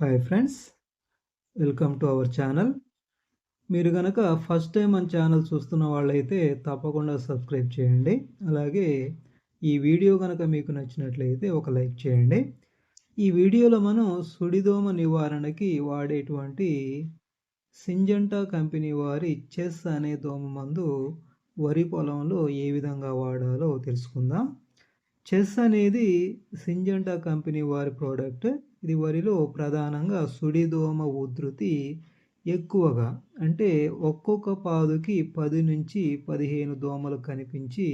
Hi friends welcome to our channel మీరు కనుక first time మన ఛానల్ చూస్తున్న వాళ్ళైతే తప్పకుండా సబ్స్క్రైబ్ చేయండి. అలాగే ఈ వీడియో కనుక మీకు నచ్చినట్లయితే ఒక లైక్ చేయండి. ఈ వీడియోలో మనం సుడిదోమ నివారణకి వాడేటువంటి సింజంటా కంపెనీ వారి చెస్ అనే దోమ మందు వరి పొలంలో ఏ విధంగా వాడాలో తెలుసుకుందాం. చెస్ అనేది సింజంటా కంపెనీ వారి ప్రోడక్ట్ ఇది వరిలో ప్రధానంగా సుడిదోమ ఉధృతి ఎక్కువగా అంటే ఒక్కొక్క పాదుకి పది నుంచి పదిహేను దోమలు కనిపించి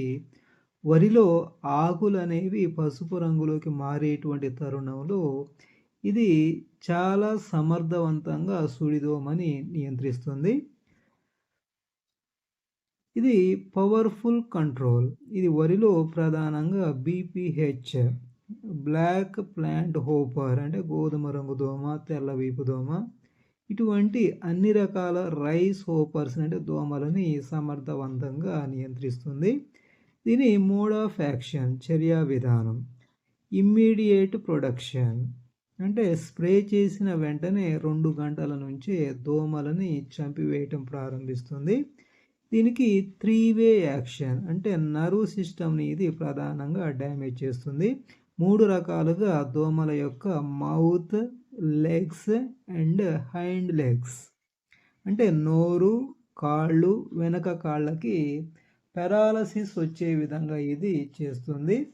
వరిలో ఆకులు అనేవి పసుపు రంగులోకి మారేటువంటి తరుణంలో ఇది చాలా సమర్థవంతంగా సుడిదోమని నియంత్రిస్తుంది. ఇది పవర్ఫుల్ కంట్రోల్. ఇది వరిలో ప్రధానంగా బీపీహెచ్ బ్లాక్ ప్లాంట్ హోపర్ అంటే గోధుమ రంగు దోమ తెల్ల వీపు దోమ. ఇటువంటి అన్ని రకాల రైస్ హోపర్స్ అంటే దోమలని సమర్థవంతంగా నియంత్రిస్తుంది. దీని మోడ్ ఆఫ్ యాక్షన్ చర్యా విధానం ఇమ్మీడియేట్ ప్రొడక్షన్ అంటే స్ప్రే చేసిన వెంటనే రెండు గంటల నుంచే దోమలని చంపివేయటం ప్రారంభిస్తుంది. దీనికి త్రీ వే యాక్షన్ అంటే నర్వ్ సిస్టమ్ని ఇది ప్రధానంగా డ్యామేజ్ చేస్తుంది. మూడు రకాలుగా దోమల యొక్క mouth legs and hind legs అంటే నోరు కాళ్ళు వెనక కాళ్ళకి పెరాలసిస్ వచ్చే విధంగా ఇది చేస్తుంది.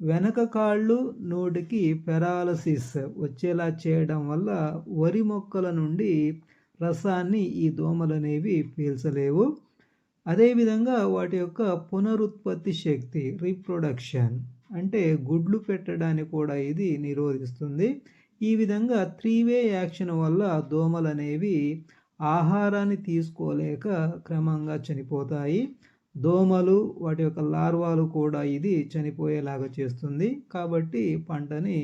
వెనక కాళ్ళు నోటికి పెరాలసిస్ వచ్చేలా చేయడం వల్ల వరి మొక్కల నుండి రసాన్ని ఈ దోమలు అనేవి పీల్చలేవు. అదేవిధంగా వాటి యొక్క పునరుత్పత్తి శక్తి రీప్రొడక్షన్ అంటే గుడ్లు పెట్టడాన్ని కూడా ఇది నిరోధిస్తుంది. ఈ విధంగా త్రీ వే యాక్షన్ వల్ల దోమలు అనేవి ఆహారాన్ని తీసుకోలేక క్రమంగా చనిపోతాయి. దోమలు వాటి యొక్క లార్వాలు కూడా ఇది చనిపోయేలాగా చేస్తుంది. కాబట్టి పంటని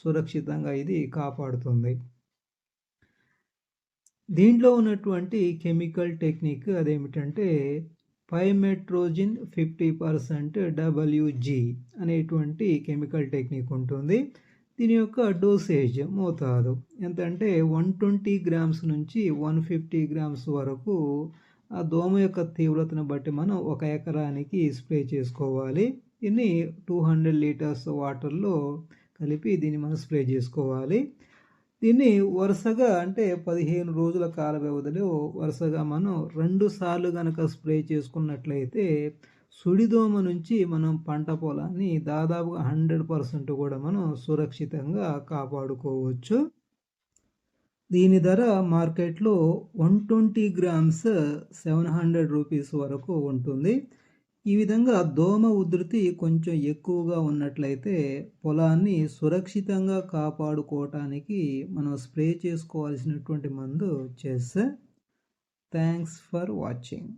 సురక్షితంగా ఇది కాపాడుతుంది. దీంట్లో ఉన్నటువంటి కెమికల్ టెక్నిక్ అదేమిటంటే పైమెట్రోజిన్ ఫిఫ్టీ పర్సెంట్ డబ్ల్యూజీ అనేటువంటి కెమికల్ టెక్నిక్ ఉంటుంది. దీని యొక్క డోసేజ్ మోతాదు ఎంత అంటే వన్ ట్వంటీ గ్రామ్స్ నుంచి వన్ ఫిఫ్టీ గ్రామ్స్ వరకు ఆ దోమ యొక్క తీవ్రతను బట్టి మనం ఒక ఎకరానికి స్ప్రే చేసుకోవాలి. దీన్ని టూ హండ్రెడ్ లీటర్స్ వాటర్లో కలిపి దీన్ని మనం స్ప్రే చేసుకోవాలి. దీన్ని వరుసగా అంటే పదిహేను రోజుల కాల వ్యవధిలో వరుసగా మనం రెండు సార్లు కనుక స్ప్రే చేసుకున్నట్లయితే సుడిదోమ నుంచి మనం పంట పొలాన్ని దాదాపుగా హండ్రెడ్ పర్సెంట్ కూడా మనం సురక్షితంగా కాపాడుకోవచ్చు. దీని ధర మార్కెట్లో one twenty grams seven hundred rupees వరకు ఉంటుంది. ఈ విధంగా దోమ ఉధృతి కొంచెం ఎక్కువగా ఉన్నట్లయితే పొలాన్ని సురక్షితంగా కాపాడుకోవటానికి మనం స్ప్రే చేసుకోవాల్సినటువంటి మందు చేస్తే థ్యాంక్స్ ఫర్ వాచింగ్